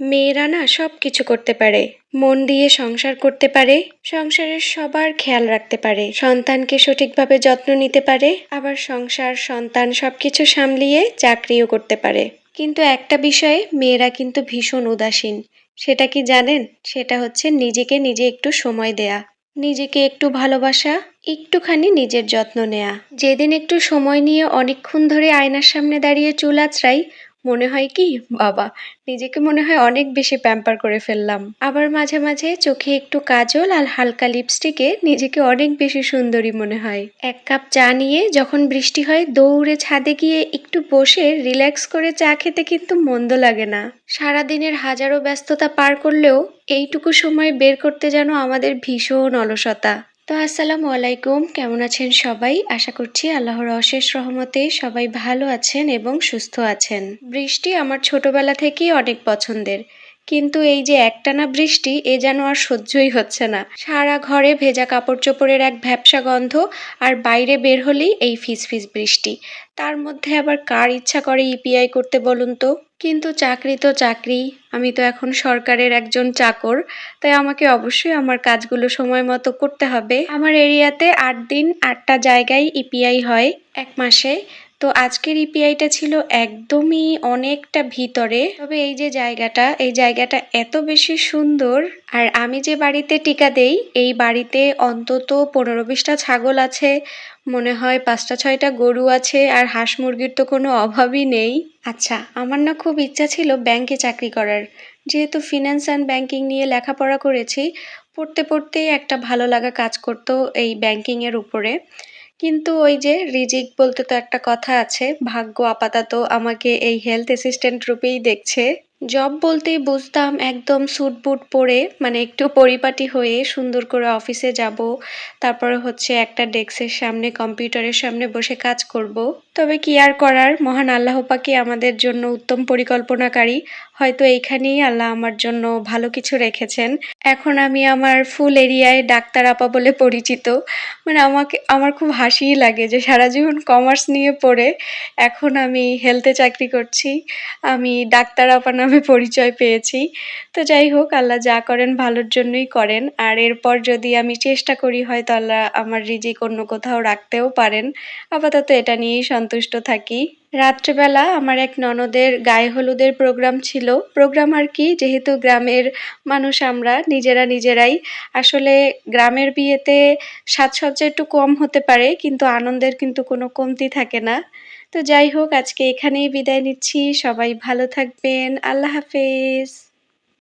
মেয়েরা না সব কিছু করতে পারে। মন দিয়ে সংসার করতে পারে, সংসারের সবার খেয়াল রাখতে পারে। সন্তানকে সঠিকভাবে যত্ন নিতে পারে, আবার সংসার, সন্তান সবকিছু সামলিয়ে চাকরিও করতে পারে। কিন্তু একটা বিষয়ে মেয়েরা কিন্তু ভীষণ উদাসীন। সেটা কি জানেন? সেটা হচ্ছে নিজেকে নিজে একটু সময় দেয়া। নিজেকে একটু ভালোবাসা, একটুখানি নিজের যত্ন নেয়া। যেদিন একটু সময় নিয়ে অনেকক্ষণ ধরে আয়নার সামনে দাঁড়িয়ে চুল আঁচড়াই মনে হয় কি, বাবা, নিজেকে মনে হয় অনেক বেশি প্যাম্পার করে ফেললাম। আবার মাঝে মাঝে চোখে একটু কাজল আর হালকা লিপস্টিকে নিজেকে অনেক বেশি সুন্দরী মনে হয়। এক কাপ চা নিয়ে যখন বৃষ্টি হয়, দৌড়ে ছাদে গিয়ে একটু বসে রিল্যাক্স করে চা খেতে কিন্তু মন্দ লাগে না। সারাদিনের হাজারো ব্যস্ততা পার করলেও এইটুকু সময় বের করতে যেন আমাদের ভীষণ অলসতা। তো আসসালামু আলাইকুম। কেমন আছেন সবাই? আশা করছি আল্লাহর অশেষ রহমতে সবাই ভালো আছেন এবং সুস্থ আছেন। বৃষ্টি আমার ছোটবেলা থেকেই অনেক পছন্দের। কিন্তু এই যে একটানা বৃষ্টি, এ যেন আর সহ্যই হচ্ছে না। সারা ঘরে ভেজা কাপড় চোপড়ের এক ভ্যাপসা গন্ধ আর বাইরে বের হলেই এই ফিস ফিস বৃষ্টি। তার মধ্যে আবার কার ইচ্ছা করে ইপিআই করতে বলুন তো? কিন্তু চাকরি তো চাকরি। আমি তো এখন সরকারের একজন চাকর, তাই আমাকে অবশ্যই আমার কাজগুলো সময় মতো করতে হবে। আমার এরিয়াতে আট দিন আটটা জায়গায় ইপিআই হয়, এক মাসে। তো আজকের ইপিআইটা ছিল একদমই অনেকটা ভিতরে। তবে এই যে জায়গাটা, এই জায়গাটা এত বেশি সুন্দর, আর আমি যে বাড়িতে টিকা দেই, এই বাড়িতে অন্তত পনেরো বিশটা ছাগল আছে, মনে হয় পাঁচটা ছয়টা গরু আছে, আর হাঁস মুরগির তো কোনো অভাবই নেই। আচ্ছা আমার না খুব ইচ্ছা ছিল ব্যাংকে চাকরি করার। যেহেতু ফিন্যান্স অ্যান্ড ব্যাংকিং নিয়ে লেখাপড়া করেছি, পড়তে পড়তেই একটা ভালো লাগা কাজ করতো এই ব্যাংকিংয়ের উপরে। কিন্তু ওই যে রিজিক বলতে তো একটা কথা আছে, ভাগ্য আপাতত আমাকে এই হেলথ অ্যাসিস্ট্যান্ট রূপেই দেখছে। জব বলতেই বুঝতাম একদম স্যুট বুট পরে মানে একটু পরিপাটি হয়ে সুন্দর করে অফিসে যাব। তারপরে হচ্ছে একটা ডেস্কের সামনে কম্পিউটারের সামনে বসে কাজ করব। তবে কি আর করার? মহান আল্লাহ পাকি আমাদের জন্য উত্তম পরিকল্পনাকারী। হয়তো এইখানেই আল্লাহ আমার জন্য ভালো কিছু রেখেছেন। এখন আমি আমার ফুল এরিয়ায় ডাক্তার আপা বলে পরিচিত। মানে আমাকে, আমার খুব হাসিই লাগে যে সারা জীবন কমার্স নিয়ে পড়ে। এখন আমি হেলথে চাকরি করছি। আমি ডাক্তার আপা নামে পরিচয় পেয়েছি। তো যাই হোক, আল্লাহ যা করেন ভালোর জন্যই করেন। আর এরপর যদি আমি চেষ্টা করি, হয়তো আল্লাহ আমার রিজিক অন্য কোথাও রাখতেও পারেন। আপাতত এটা নিয়েই সন্তুষ্ট থাকি। রাত্রেবেলা আমার এক ননদের গায়ে হলুদের প্রোগ্রাম ছিল। প্রোগ্রাম আর কি, যেহেতু গ্রামের মানুষ আমরা, নিজেরা নিজেরাই। আসলে গ্রামের বিয়েতে সাজসজ্জা একটু কম হতে পারে, কিন্তু আনন্দের কিন্তু কোনো কমতি থাকে না। তো যাই হোক আজকে এখানেই বিদায় নিচ্ছি। সবাই ভালো থাকবেন। আল্লাহ হাফেজ।